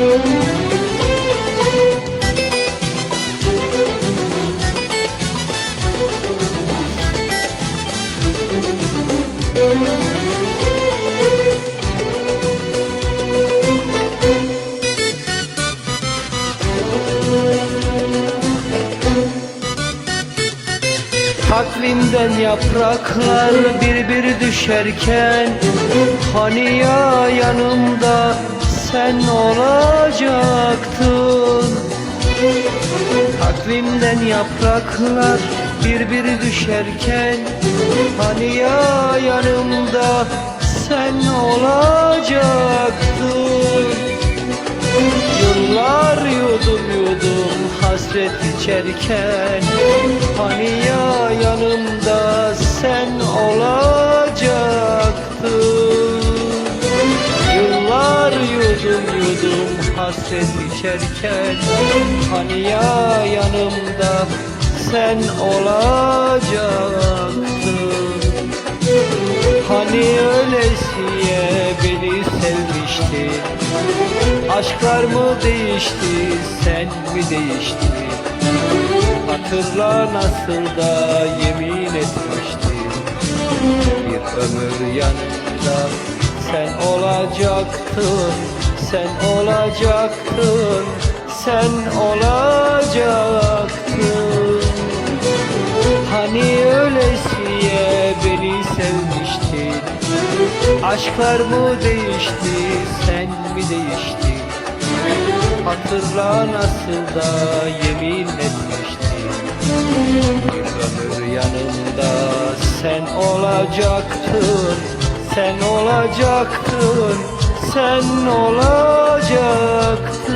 Thank you. Takvimden yapraklar bir bir düşerken Hani ya yanımda sen olacaktın? Takvimden yapraklar bir bir düşerken Hani ya yanımda sen olacaktın hasret içerken Hani ya yanımda sen olacaktın? Yıllar yudum yudum hasret içerken Hani ya yanımda sen olacaktın? Hani öylesiye beni sevmiştin Aşklar mı değişti sen mi değiştin Hatırla nasıl da yemin etmiştin Bir ömür yanında sen olacaktın Sen olacaktın Sen olacaktın. Hani öylesiye beni sevmiştin? Aşklar mı değişti sen mi değiştin Hatırla nasıl da yemin etmiştin Bir ömür yanımda sen olacaktın Sen olacaktın Sen olacaktın